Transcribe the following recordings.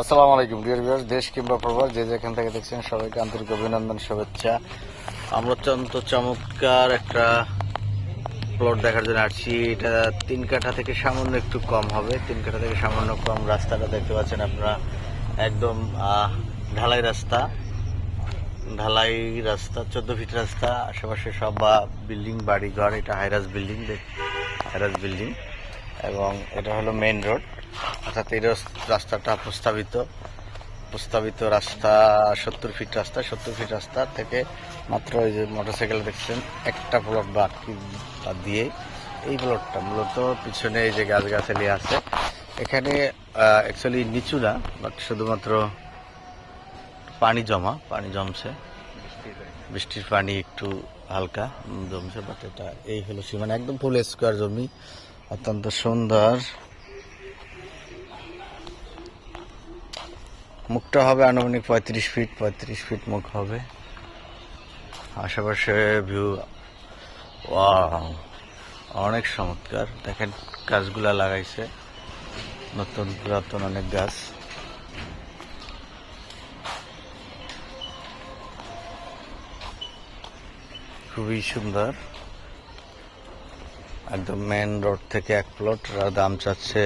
আসসালামু আলাইকুম dear viewers দেশ কিংবা প্রবাস, যে যেখান থেকে দেখছেন সবাইকে আন্তরিক অভিনন্দন, শুভেচ্ছা। আমরা অত্যন্ত চমৎকার একটা প্লট দেখার জন্য আসছি। এটা তিন কাঠা থেকে সামান্য একটু কম হবে। তিন কাঠা থেকে সামান্য কম রাস্তাটা দেখতে পাচ্ছেন আপনারা। একদম ঢালাই রাস্তা। ঢালাই রাস্তা, চোদ্দ ফিট রাস্তা। আশেপাশে সব বা বিল্ডিং বাড়ি ঘর এটা হাইরাস বিল্ডিং হাইরাস বিল্ডিং এবং এটা হলো মেইন রোড অর্থাৎ এই রাস্তাটা প্রস্তাবিত। প্রস্তাবিত রাস্তা, সত্তর ফিট রাস্তা, সত্তর ফিট রাস্তা থেকে মাত্র ওই যে মোটরসাইকেল দেখছেন, একটা প্লট বাদ দিয়ে এই প্লটটা মূলত পিছনে এই যে গাছগাছালি আছে। এখানে অ্যাকচুয়ালি নিচু না বাট শুধুমাত্র পানি জমা, পানি জমছে। বৃষ্টির পানি একটু হালকা জমছে বাট এটা এই হলো সীমানা। একদম ফুল স্কোয়ার জমি, অত্যন্ত সুন্দর। মুখটা হবে আনুমানিক পঁয়ত্রিশ ফিট পঁয়ত্রিশ ফিট মুখ হবে। আশেপাশে ভিউ অনেক চমৎকার। দেখেন গাছগুলা লাগাইছে, নতুন পুরাতন অনেক গাছ। খুবই সুন্দর। একদম মেন রোড থেকে এক প্লট দাম চাচ্ছে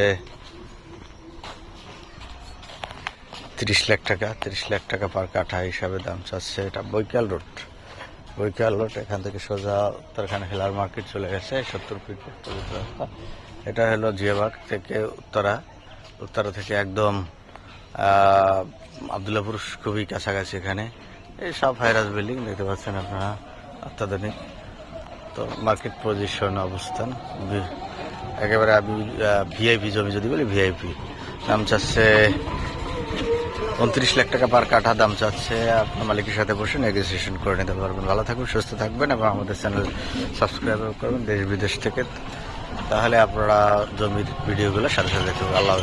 তিরিশ লাখ টাকা, তিরিশ লাখ টাকা পার কাঠা হিসাবে দাম চাচ্ছে এটা বৈকাল রোড। বৈকাল রোড, এখান থেকে সোজা উত্তরখানে হেলার মার্কেট চলে গেছে, সত্তর ফিট রাস্তা। এটা হলো জিয়াবাগ থেকে উত্তরা। উত্তরা থেকে একদম আবদুল্লাপুর খুবই কাছাকাছি এখানে। এই সব হাইরাস বিল্ডিং দেখতে পাচ্ছেন আপনারা, অত্যাধুনিক। তো মার্কেট পজিশন অবস্থান একেবারে আমি ভিআইপি জমি যদি বলি ভিআইপি দাম চাচ্ছে উনত্রিশ লাখ টাকা পার কাঠা দাম চাচ্ছে। আপনার মালিকের সাথে বসে নেগোসিয়েশন করে নিতে পারবেন। ভালো থাকবেন সুস্থ থাকবেন এবং আমাদের চ্যানেল সাবস্ক্রাইব করবেন দেশ বিদেশ থেকে। তাহলে আপনারা জমির ভিডিওগুলো সাথে সাথে দেখতে পাবেন। আল্লাহ